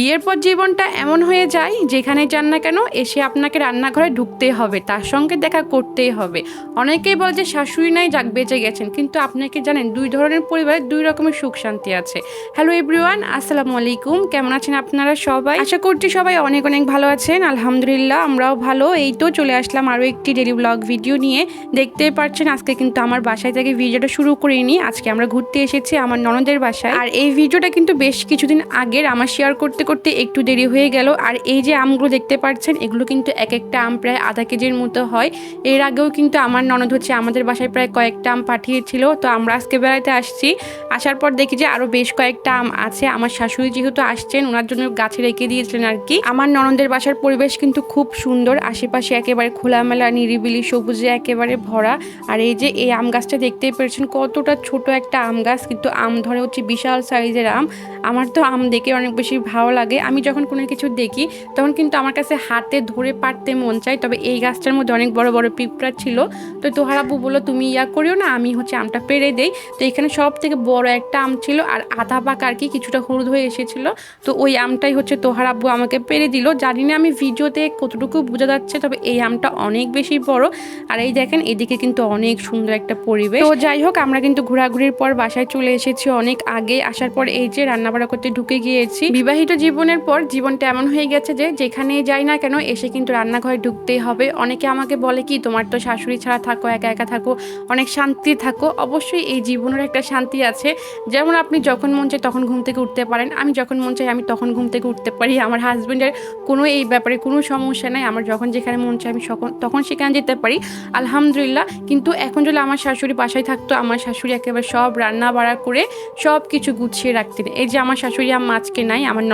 বিয়ের পর জীবনটা এমন হয়ে যায়, যেখানে যান না কেন এসে আপনাকে রান্নাঘরে ঢুকতে হবে, তার সঙ্গে দেখা করতেই হবে। অনেকেই বলে যে শাশুড়ি নাই যাক বেঁচে গেছেন, কিন্তু আপনাকে জানেন, দুই ধরনের পরিবারে দুই রকমের সুখ শান্তি আছে। হ্যালো এভরিওয়ান আসসালামু আলাইকুম, কেমন আছেন আপনারা সবাই? আশা করছি সবাই অনেক অনেক ভালো আছেন, আলহামদুলিল্লাহ আমরাও ভালো। এই তো চলে আসলাম আরও একটি ডেলি ব্লগ ভিডিও নিয়ে। দেখতেই পাচ্ছেন আজকে কিন্তু আমার বাসায় থেকে ভিডিওটা শুরু করিনি, আজকে আমরা ঘুরতে এসেছি আমার ননদের বাসায়। আর এই ভিডিওটা কিন্তু বেশ কিছুদিন আগের, আমার শেয়ার করতে করতে একটু দেরি হয়ে গেল। আর এই যে আমগুলো দেখতে পাচ্ছেন, এগুলো কিন্তু এক একটা আম প্রায় আধা কেজির মতো হয়। এর আগেও কিন্তু আমার ননদ হচ্ছে আমাদের বাসায় প্রায় কয়েকটা আম পাঠিয়েছিল। তো আমরা আজকে বেড়াতে আসছি। আসার পর দেখি যে আরও বেশ কয়েকটা আম আছে। আমার শাশুড়ি যেহেতু আসছেন ওনার জন্য গাছে রেখে দিয়েছিলেন আর কি। আমার ননদের বাসার পরিবেশ কিন্তু খুব সুন্দর। আশেপাশে একেবারে খোলামেলা, নিরিবিলি, সবুজে একেবারে ভরা। আর এই যে এই আম গাছটা দেখতেই পেরেছেন, কতটা ছোট একটা আম গাছ। কিন্তু আম ধরে হচ্ছে বিশাল সাইজের আম। আমার তো আম দেখে অনেক বেশি ভালো লাগে, আমি যখন কোনো কিছু দেখি, তখন কিন্তু আমার কাছে হাতে ধরে পারতে মন চায়। তবে এই গাছটার মধ্যে অনেক বড় বড় পিঁপড়া ছিল। তো তোহার আব্বু বলল, তুমি ইয়া করিও না, আমি হচ্ছে আমটা পেরে দেই। তো এখানে সব থেকে বড় একটা আম ছিল, আর আধা পাকা আর কি কিছুটা হলুদ হয়ে এসেছিল। তো ওই আমটাই হচ্ছে তোহার আব্বু আমাকে পেরে দিল। জানি না আমি ভিডিওতে কতটুকু বোঝা যাচ্ছে, তবে এই আমটা অনেক বেশি বড়। আর এই দেখেন, এদিকে কিন্তু অনেক সুন্দর একটা পরিবেশ। তো যাই হোক, আমরা কিন্তু ঘোরাঘুরির পর বাসায় চলে এসেছি অনেক আগে। আসার পর এই যে রান্নাবাড়া করতে ঢুকে গিয়েছি। বিবাহিত জীবনের পর জীবনটা এমন হয়ে গেছে যে যেখানে যাই না কেন এসে কিন্তু রান্নাঘরে ঢুকতেই হবে। অনেকে আমাকে বলে কি, তোমার তো শাশুড়ি ছাড়া থাকো, একা একা থাকো, অনেক শান্তি থাকো। অবশ্যই এই জীবনের একটা শান্তি আছে। যেমন আপনি যখন মন চায় তখন ঘুম থেকে উঠতে পারেন। আমি যখন মন চাই আমি তখন ঘুম থেকে উঠতে পারি। আমার হাজব্যান্ডের কোনো এই ব্যাপারে কোনো সমস্যা নাই। আমার যখন যেখানে মন চাই আমি তখন সেখানে যেতে পারি। আলহামদুলিল্লাহ। কিন্তু এখন যদি আমার শাশুড়ি বাসায় থাকতো, আমার শাশুড়ি একেবারে সব রান্না বাড়া করে সব কিছু গুছিয়ে রাখতেন। এই যে আমার শাশুড়ি আম মাছকে নাই, আমার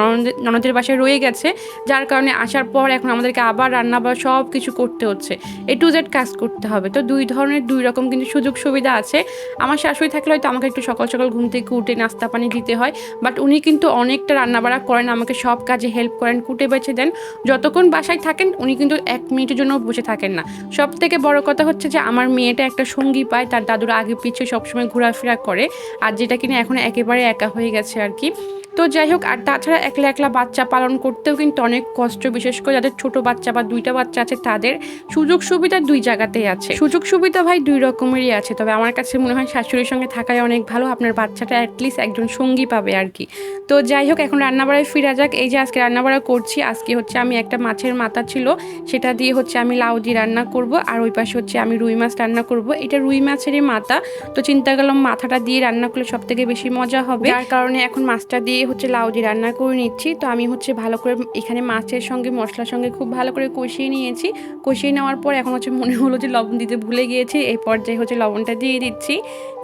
ননদের বাসায় রয়ে গেছে, যার কারণে আসার পর এখন আমাদেরকে আবার রান্না বা সব কিছু করতে হচ্ছে। এ টু জেড কাজ করতে হবে। তো দুই ধরনের, দুই রকম কিন্তু সুযোগ সুবিধা আছে। আমার শাশুড়ি থাকলে হয়তো আমাকে একটু সকাল সকাল ঘুম থেকে উঠে নাস্তা পানি দিতে হয়, বাট উনি কিন্তু অনেকটা রান্নাবাড়া করেন, আমাকে সব কাজে হেল্প করেন, কুটে বেছে দেন। যতক্ষণ বাসায় থাকেন, উনি কিন্তু এক মিনিটের জন্য বসে থাকেন না। সব থেকে বড় কথা হচ্ছে যে, আমার মেয়েটা একটা সঙ্গী পায়, তার দাদুর আগে পিছিয়ে সবসময় ঘোরাফেরা করে, আর যেটা কিনা এখন একেবারে একা হয়ে গেছে আর কি। তো যাই হোক, আর তাছাড়া একলা একলা বাচ্চা পালন করতেও কিন্তু অনেক কষ্ট, বিশেষ করে যাদের ছোট বাচ্চা বা দুইটা বাচ্চা আছে, তাদের সুযোগ সুবিধা দুই জায়গাতেই আছে। সুযোগ সুবিধা ভাই দুই রকমেরই আছে, তবে আমার কাছে মনে হয় শাশুড়ির সঙ্গে থাকাই অনেক ভালো, আপনার বাচ্চাটা অ্যাটলিস্ট একজন সঙ্গী পাবে আর কি। তো যাই হোক, এখন রান্নাবাড়ায় ফিরা যাক, এই যে আজকে রান্নাবাড়া করছি, আজকে হচ্ছে আমি একটা মাছের মাথা ছিল, সেটা দিয়ে হচ্ছে আমি লাউ দিয়ে রান্না করব, আর ওই পাশে হচ্ছে আমি রুই মাছ রান্না করব। এটা রুই মাছেরই মাথা, তো চিন্তা করলাম মাথাটা দিয়ে রান্না করলে সব থেকে বেশি মজা হবে। যার কারণে এখন মাছটা দিয়ে হচ্ছে লাউ দিয়ে রান্না করে নিচ্ছি। তো আমি হচ্ছে ভালো করে এখানে মাছের সঙ্গে, মশলার সঙ্গে খুব ভালো করে কষিয়ে নিয়েছি। কষিয়ে নেওয়ার পর এখন হচ্ছে মনে হলো যে লবণ দিতে ভুলে গিয়েছি। এই পর্যায়ে হচ্ছে লবণটা দিয়ে দিচ্ছি।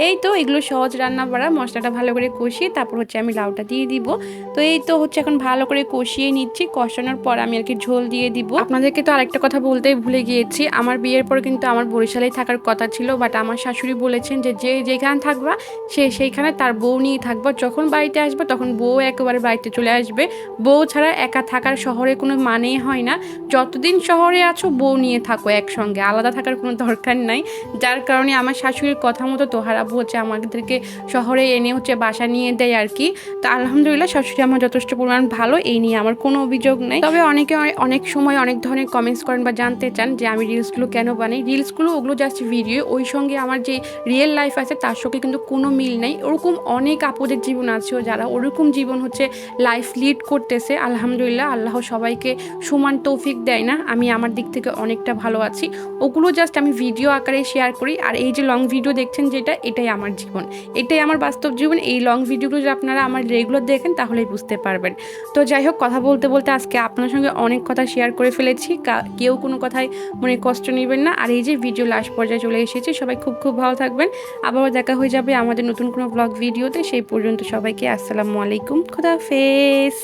এই তো এগুলো সহজ রান্না করা, মশলাটা ভালো করে কষিয়ে তারপর হচ্ছে আমি লাউটা দিয়ে দিব। তো এই তো হচ্ছে এখন ভালো করে কষিয়ে নিচ্ছি। কষানোর পর আমি আর কি ঝোল দিয়ে দিব। আপনাদেরকে তো আরেকটা কথা বলতেই ভুলে গিয়েছি। আমার বিয়ের পর কিন্তু আমার বরিশালেই থাকার কথা ছিল বাট আমার শাশুড়ি বলেছেন যে যে যেখানে থাকবা, সে সেইখানে তার বউ নিয়ে থাকবা। যখন বাড়িতে আসবে, তখন বউ একেবারে বাড়িতে চলে আসবে। বউ ছাড়া একা থাকার শহরে কোনো মানেই হয় না। যতদিন শহরে আছো, বউ নিয়ে থাকো একসঙ্গে। আলাদা থাকার কোনো দরকার নাই। যার কারণে আমার শাশুড়ির কথা মতো তোহার হচ্ছে আমাদেরকে শহরে এনে হচ্ছে বাসা নিয়ে দেয় আর কি। তো আলহামদুলিল্লাহ, শাশুড়ি আমার যথেষ্ট পরিমাণ ভালো। এই নিয়ে আমার কোনো অভিযোগ নেই। তবে অনেকে অনেক সময় অনেক ধরনের কমেন্টস করেন বা জানতে চান যে, আমি রিলসগুলো কেন বানাই? রিলসগুলো ওগুলো জাস্ট ভিডিও ওই সঙ্গে আমার যে রিয়েল লাইফ আছে, তার সঙ্গে কিন্তু কোনো মিল নেই। ওরকম অনেক আপুদের জীবন আছে, যারা ওরকম জীবন হচ্ছে লাইফ লিড করতেছে, আলহামদুলিল্লাহ, আল্লাহ সবাইকে সমান তৌফিক দেয় না, আমি আমার দিক থেকে অনেকটা ভালো আছি। ওগুলো জাস্ট আমি ভিডিও আকারে শেয়ার করি, আর এই যে লং ভিডিও দেখছেন যেটা, এটাই আমার জীবন। এটাই আমার বাস্তব জীবন, এই লং ভিডিওগুলো যদি আপনারা আমার রেগুলার দেখেন, তাহলেই বুঝতে পারবেন। তো যাই হোক, কথা বলতে বলতে আজকে আপনার সঙ্গে অনেক কথা শেয়ার করে ফেলেছি কেউ কোনো কথায় মনে কষ্ট নেবেন না, আর এই যে ভিডিও লাস্ট পর্যায়ে চলে এসেছে, সবাই খুব খুব ভালো থাকবেন। আবারও দেখা হয়ে যাবে আমাদের নতুন কোনো ব্লগ ভিডিওতে সেই পর্যন্ত সবাইকে আসসালামু আলাইকুম খুদাফেজ